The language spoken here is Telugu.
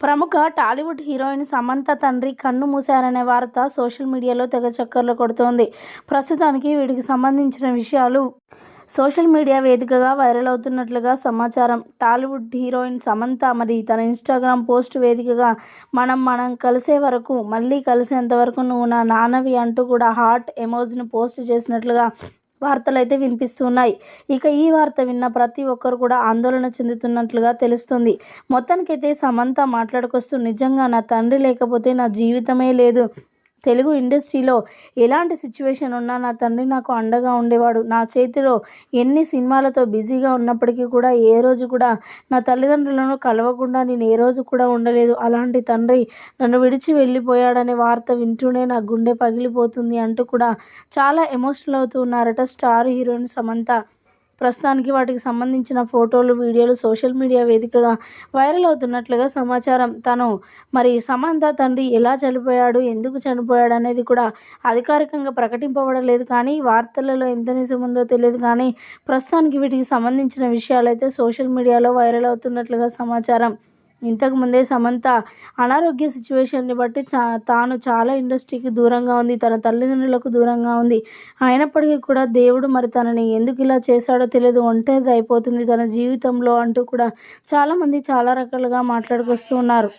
ప్రముఖ టాలీవుడ్ హీరోయిన్ సమంత తండ్రి కన్ను మూశారనే వార్త సోషల్ మీడియాలో తెగ చక్కర్లు కొడుతోంది. ప్రస్తుతానికి వీటికి సంబంధించిన విషయాలు సోషల్ మీడియా వేదికగా వైరల్ అవుతున్నట్లుగా సమాచారం. టాలీవుడ్ హీరోయిన్ సమంత మరి తన ఇన్స్టాగ్రామ్ పోస్ట్ వేదికగా మనం మనం కలిసే వరకు మళ్ళీ కలిసేంత వరకు నువ్వు నా నాన్నవి అంటూ కూడా హార్ట్ ఎమోజ్ను పోస్ట్ చేసినట్లుగా వార్తలు అయితే వినిపిస్తున్నాయి. ఇక ఈ వార్త విన్న ప్రతి ఒక్కరు కూడా ఆందోళన చెందుతున్నట్లుగా తెలుస్తుంది. మొత్తానికైతే సమంత మాట్లాడుకొస్తూ నిజంగా నా తండ్రి లేకపోతే నా జీవితమే లేదు. తెలుగు ఇండస్ట్రీలో ఎలాంటి సిచ్యువేషన్ ఉన్నా నా తండ్రి నాకు అండగా ఉండేవాడు. నా చేతిలో ఎన్ని సినిమాలతో బిజీగా ఉన్నప్పటికీ కూడా ఏ రోజు కూడా నా తల్లిదండ్రులను కలవకుండా నేను ఏ రోజు కూడా ఉండలేదు. అలాంటి తండ్రి నన్ను విడిచి వెళ్ళిపోయాడనే వార్త వింటూనే నా గుండె పగిలిపోతుంది అంటూ కూడా చాలా ఎమోషనల్ అవుతూ ఉన్నారట స్టార్ హీరోయిన్ సమంత. ప్రస్తుతానికి వాటికి సంబంధించిన ఫోటోలు వీడియోలు సోషల్ మీడియా వేదికగా వైరల్ అవుతున్నట్లుగా సమాచారం. తను మరి సమంత తండ్రి ఎలా చనిపోయాడు ఎందుకు చనిపోయాడు అనేది కూడా అధికారికంగా ప్రకటింపబడలేదు కానీ వార్తలలో ఎంత నిజం ఉందో తెలియదు కానీ ప్రస్తుతానికి వీటికి సంబంధించిన విషయాలు అయితే సోషల్ మీడియాలో వైరల్ అవుతున్నట్లుగా సమాచారం. ఇంతకు ముందే సమంత అనారోగ్య సిచ్యువేషన్ని బట్టి చా తాను చాలా ఇండస్ట్రీకి దూరంగా ఉంది తన తల్లిదండ్రులకు దూరంగా ఉంది. అయినప్పటికీ కూడా దేవుడు మరి తనని ఎందుకు ఇలా చేశాడో తెలియదు. ఒంటరిది అయిపోతుంది తన జీవితంలో అంటూ కూడా చాలామంది చాలా రకాలుగా మాట్లాడుకొస్తూ ఉన్నారు.